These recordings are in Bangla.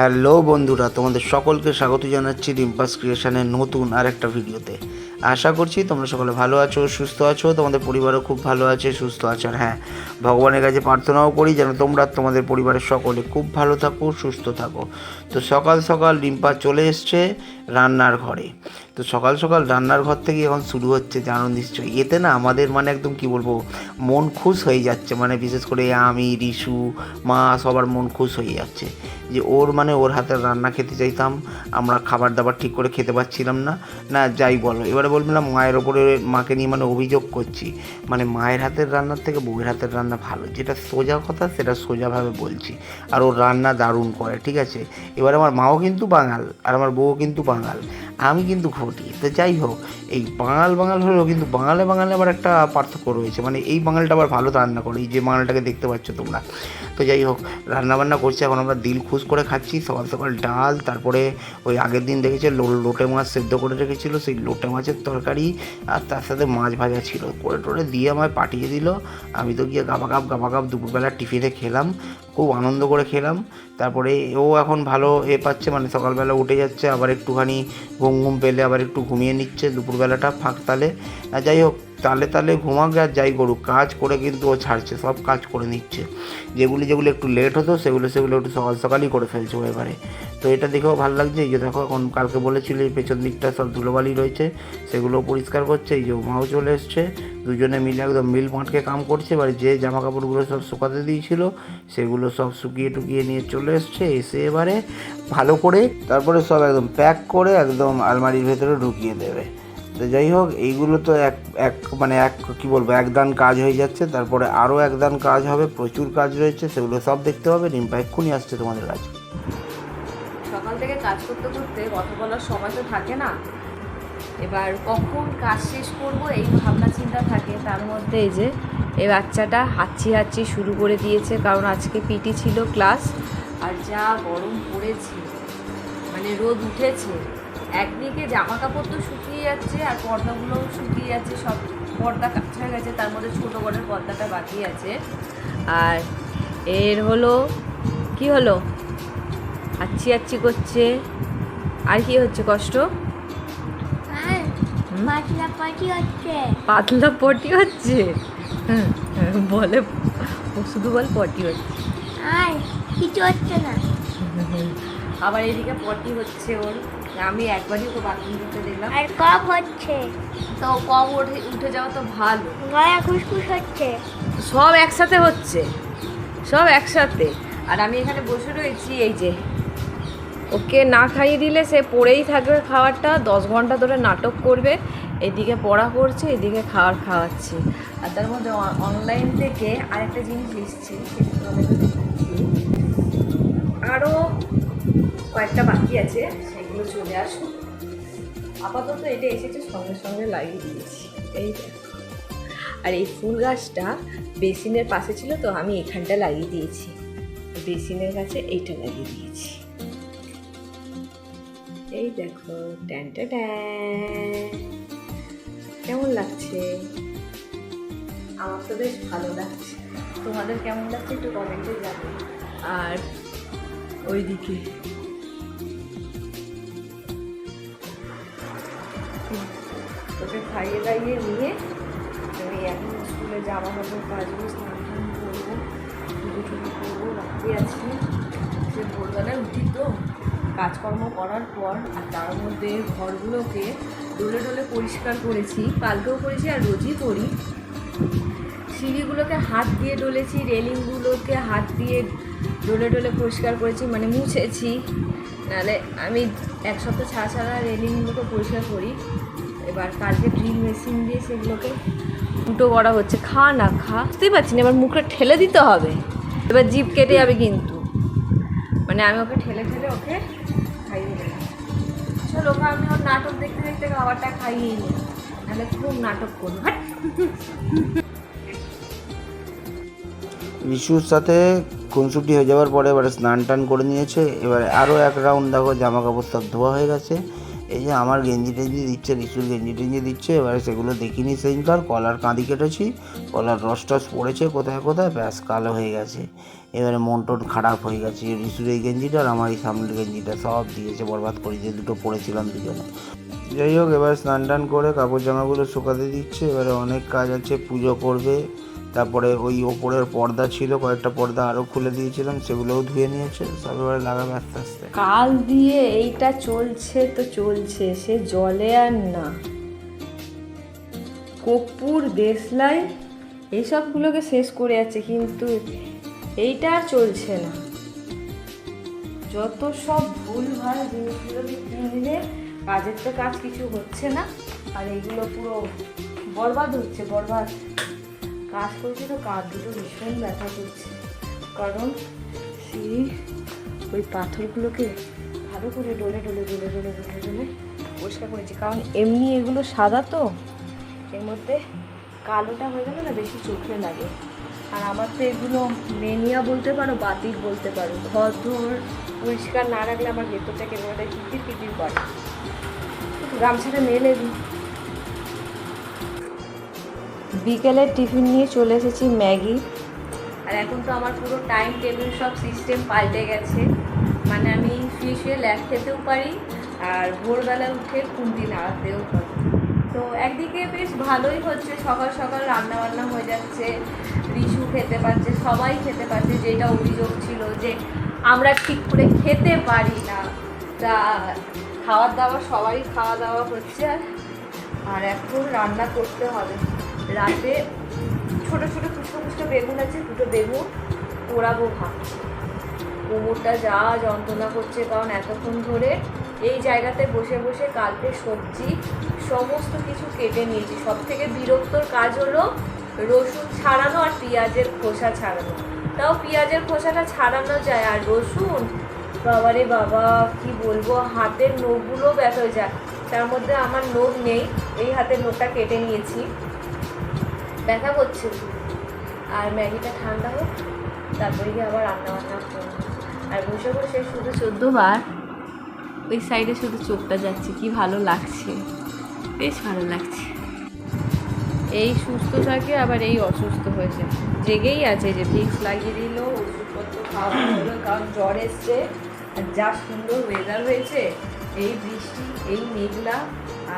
হ্যালো বন্ধুরা, তোমাদের সকলকে স্বাগত জানাচ্ছি ডিম্পাস ক্রিয়েশনের নতুন আর একটা ভিডিওতে। আশা করছি তোমরা সকলে ভালো আছো, সুস্থ আছো, তোমাদের পরিবারও খুব ভালো আছে, সুস্থ আছো। আর হ্যাঁ ভগবানের কাছে প্রার্থনাও করি যেন তোমরা তোমাদের পরিবারের সকলে খুব ভালো থাকো, সুস্থ থাকো। তো সকাল সকাল ডিম্পা চলে এসছে রান্নার ঘরে। তো সকাল সকাল রান্নার ঘর থেকে এখন শুরু হচ্ছে জানো নিশ্চয়ই। এতে না আমাদের মানে একদম কি বলব, মন খুশ হয়ে যাচ্ছে। মানে বিশেষ করে আমি রিশু মা সবার মন খুশ হয়ে যাচ্ছে। যে ওর মানে ওর হাতের রান্না খেতে চাইতাম, আমরা খাবার দাবার ঠিক করে খেতে পারছিলাম না। না, যাই বলো। এবারে বললাম মায়ের ওপরে মাকে নিয়ে মানে অভিযোগ করছি। মানে মায়ের হাতের রান্নার থেকে বউয়ের হাতের রান্না ভালো। যেটা সোজা কথা, সেটা সোজাভাবে বলছি। আর ওর রান্না দারুণ করে, ঠিক আছে? এবার আমার মাও কিন্তু বাঙাল, আর আমার বউও কিন্তু বাঙাল। আমি কিন্তু ঘটি। তো যাই হোক, এই বাঙাল বাঙাল হলেও কিন্তু বাঙালে বাঙালে আবার একটা পার্থক্য রয়েছে। মানে এই বাঙালটা আবার ভালো রান্না করে। এই যে বাঙালটাকে দেখতে পাচ্ছ তোমরা। তো যাই হোক, রান্নাবান্না করছি, এখন আমরা দিল খুশ করে খাচ্ছি, সকাল সকাল ডাল, তারপরে ওই আগের দিন দেখেছে লোটে মাছ সেদ্ধ করে রেখেছিলো, সেই লোটে মাছের তরকারি আর তার সাথে মাছ ভাজা ছিল। করে টোরে দিয়ে আমায় পাঠিয়ে দিল। আমি তো গিয়ে গাবা গাপ গাবা গাপ দুপুরবেলা টিফিনে খেলাম, খুব আনন্দ করে খেলাম। তারপরে ও এখন ভালো এ পাচ্ছে মানে সকালবেলা উঠে যাচ্ছে, আবার একটুখানি ঘুম ঘুম পেলে আবার একটু ঘুমিয়ে নিচ্ছে দুপুরবেলাটা ফাঁক তালে। যাই হোক তালে তালে ঘুমাক আর যাই করুক, কাজ করে কিন্তু ও ছাড়ছে, সব কাজ করে নিচ্ছে। যেগুলি যেগুলো একটু লেট হতো, সেগুলো সেগুলো একটু সকাল সকালই করে ফেলছে ও এবারে। তো এটা দেখেও ভালো লাগছে, এই যে দেখো এখন কালকে বলেছিল এই পেছন দিকটা সব ধুলোবালি রয়েছে সেগুলো পরিষ্কার করছে, এই যে ও মাও চলে এসছে, দুজনে মিলে একদম মিল মাঠকে কাম করছে, এবার যে জামা কাপড়গুলো সব শুকাতে দিয়েছিল, সেগুলো সব শুকিয়ে টুকিয়ে নিয়ে চলে এসছে, এসে এবারে ভালো করে তারপরে সব একদম প্যাক করে একদম আলমারির ভেতরে ঢুকিয়ে দেবে। তো যাই হোক, এইগুলো তো এক এক মানে এক, কী বলব, একদান কাজ হয়ে যাচ্ছে। তারপরে আরও একদান কাজ হবে, প্রচুর কাজ রয়েছে, সেগুলো সব দেখতে হবে। রিম্পা এক্ষুনি আসছে তোমাদের কাছে। সকাল থেকে কাজ করতে করতে কথা বলার সময় তো থাকে না। এবার কখন কাজ শেষ করব, এই ভাবনা চিন্তা থাকে। তার মধ্যে এই যে, এই বাচ্চাটা হাঁচি হাঁচি শুরু করে দিয়েছে, কারণ আজকে পিটি ছিল ক্লাস। আর যা গরম পড়েছে মানে রোদ উঠেছে একদিকে জামা কাপড় তো শুকিয়ে যাচ্ছে আর পর্দাগুলোও শুকিয়ে যাচ্ছে সব পর্দা কাঁচা হয়ে গেছে তার মধ্যে ছোটো বড়ের পর্দাটা বাকি আছে। আর এর হলো কি হলো? আচ্ছি আচ্ছি করছে। আর কি হচ্ছে কষ্ট? হ্যাঁ পাতলা পাটি হচ্ছে। পাতলা পটি হচ্ছে? বলে শুধু বল পটি হচ্ছে। আর কিছু হচ্ছে না। আবার এদিকে পটি হচ্ছে ওর। আমি একবারই ওকে বাথরুম করতে দেখলাম। আর কফ হচ্ছে। তো কম উঠে উঠে যাওয়া তো ভালো। গলা খুসখুস হচ্ছে। সব একসাথে হচ্ছে। সব একসাথে। আর আমি এখানে বসে রয়েছি এই যে। ওকে না খাইয়ে দিলে সে পড়েই থাকবে খাবারটা দশ ঘণ্টা ধরে নাটক করবে। এদিকে পড়া করছে এদিকে খাবার খাওয়াচ্ছি। আর তার মধ্যে অনলাইন থেকে আরেকটা জিনিস এসছে। আরও কয়েকটা বাকি আছে সেগুলো চলে আসুন আপাতত এটা এসেছে সঙ্গে সঙ্গে লাগিয়ে দিয়েছি। এই আর এই ফুল গাছটা বেসিনের পাশে ছিল তো আমি এখানটা লাগিয়ে দিয়েছি। বেসিনের কাছে এইটা লাগিয়ে দিয়েছি। এই দেখো ট্যানটা ট্যান কেমন লাগছে? আমার তো বেশ ভালো লাগছে। তোমাদের কেমন লাগছে একটু কমেন্টে যাবে আর ওইদিকে নিয়ে আমি এখন স্কুলে জামা কাপড় কাচবো স্নান টান করব, পুজো টুজো করব বাকি আছি। সে ভোরবেলায় উঠি তো। কাজকর্ম করার পর আর তার মধ্যে ঘরগুলোকে ডলে ডলে পরিষ্কার করেছি, কালকেও করেছি আর রোজই করি। সিঁড়িগুলোকে হাত দিয়ে ডলেছি, রেলিংগুলোকে হাত দিয়ে ডলে ডলে পরিষ্কার করেছি মানে মুছেছি। নাহলে আমি এক সপ্তাহ ছাড়া ছাড়া রেলিংগুলোকে পরিষ্কার করি। এবার কালকে ড্রিল মেশিন দিয়ে সেগুলোকে ফুটো করা হচ্ছে, খা না খা, বুঝতেই পারছি না, এবার মুখটা ঠেলে দিতে হবে। এবার জিভ কেটে যাবে কিন্তু। মানে আমি ওকে ঠেলে ঠেলে ওকে খাইয়ে দেবো। ওকে আমি ওর নাটক দেখতে দেখতে খাবারটা খাইয়ে নিই। নাহলে খুব নাটক করব। রিশুর সাথে খুনসুটি হয়ে যাওয়ার পরে এবারে স্নান টান করে নিয়েছে। এবারে আরও এক রাউন্ড দেখো জামা কাপড় সব ধোয়া হয়ে গেছে। এই যে আমার গেঞ্জি টেঞ্জি দিচ্ছে রিসুর গেঞ্জি টেঞ্জি দিচ্ছে, এবারে সেগুলো দেখিনি সেদিনকার কলার কাঁদি কেটেছি, কলার রস টস পড়েছে কোথায় কোথায়, ব্যাস কালো হয়ে গেছে। এবারে মন টন খারাপ হয়ে গেছে রিসুর এই গেঞ্জিটা আর আমার এই সামনের গেঞ্জিটা, সব দিয়েছে, বরবাদ করে যে দুটো পরেছিলাম দুজনে। যাই হোক, এবার স্নান টান করে কাপড় জামাগুলো শুকাতে দিচ্ছে, এবারে অনেক কাজ আছে, পুজো করবে তারপরে ওই ওপরের পর্দা ছিল, কয়েকটা পর্দা আরও খুলে দিয়েছিলাম, সেগুলোও ধুয়ে নিয়েছে, সব এবারে লাগাবে আস্তে আস্তে। কাল দিয়ে এইটা চলছে তো চলছে, সে জলে আর না। কর্পূর, দেশলাই এইসবগুলোকে শেষ করে যাচ্ছে কিন্তু এইটা আর চলছে না। যত সব ভুল ভুলভাল জিনিসগুলোকে কিনলে কাজের তো কাজ কিছু হচ্ছে না, আর এইগুলো পুরো বরবাদ হচ্ছে, বরবাদ। কাজ করছি তো কাজ দুটো ভীষণ ব্যথা করছে। কারণ সেই ওই পাথরগুলোকে ভালো করে ডলে ডলে ডলে ডলে ডলে ডলে পরিষ্কার করেছি। কারণ এমনি এগুলো সাদা তো, এর মধ্যে কালোটা হয়ে গেলে না বেশি চোখে লাগে। আর আমার তো এগুলো মেনিয়া বলতে পারো বাতিল বলতে পারো। ঘর ধর, পরিষ্কার না রাখলে আমার ভেতরটা কেমন কিটির কিটির করে। গামছাটা মেলে দিই। বিকেলের টিফিন নিয়ে চলে এসেছি ম্যাগি। আর এখন তো আমার পুরো টাইম টেবিল সব সিস্টেম পাল্টে গেছে। মানে আমি শুয়ে শুয়ে ল্যাব খেতেও পারি আর ভোরবেলা উঠে খুন্তি নাড়াতেও পারি। তো একদিকে বেশ ভালোই হচ্ছে, সকাল সকাল রান্না বান্না হয়ে যাচ্ছে রিশু খেতে পারছে, সবাই খেতে পারছে, যেটা অভিযোগ ছিল যে আমরা ঠিক করে খেতে পারি না। তা খাওয়ার দাওয়া, সবারই খাওয়া দাওয়া হচ্ছে। আর এখন রান্না করতে হবে। রাতে ছোটো ছোটো কুচকো কুচকো বেগুন আছে, দুটো বেগুন, পোড়াবো ভাবছি কোমরটা যা যন্ত্রণা করছে, কারণ এতক্ষণ ধরে এই জায়গাতে বসে বসে কালকে সবজি, সমস্ত কিছু কেটে নিয়েছি। সব থেকে বিরক্তর কাজ হলো রসুন ছাড়ানো আর পেঁয়াজের খোসা ছাড়ানো। তাও পেঁয়াজের খোসাটা ছাড়ানো যায়, আর রসুন? বাবারে বাবা, কি বলব, হাতের নখগুলো ব্যথা হয়ে যায়। তার মধ্যে আমার নখ নেই, এই হাতের নখটা কেটে নিয়েছি। ব্যথা করছে। আর ম্যাগিটা ঠান্ডা হোক তারপরে গিয়ে আবার রান্না বান্না করব। আর বসে বসে শুধু চোদ্দবার ওই সাইডে শুধু চোখটা যাচ্ছে, কি ভালো লাগছে। বেশ ভালো লাগছে। এই সুস্থ থাকে আবার এই অসুস্থ হয়েছে জেগেই আছে যে ভিক্স লাগিয়ে দিল, ওষুধপত্র খাওয়া হলো কারণ জ্বর এসছে। আর যা সুন্দর ওয়েদার হয়েছে, এই বৃষ্টি, এই মেঘলা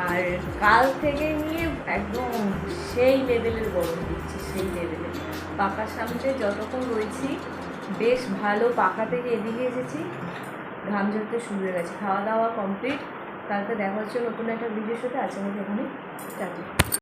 আর কাল থেকে নিয়ে একদম সেই লেভেলের গরম দিচ্ছে, সেই লেভেলের পাকার সামনে যতক্ষণ রয়েছি, বেশ ভালো পাকা থেকে এদিকে এসেছি। ঘাম ঝরতে শুরু হয়ে গেছে। খাওয়া দাওয়া কমপ্লিট কালকে দেখা হচ্ছে নতুন একটা ভিডিওর সাথে। আছে আমাদের এখানে টাটা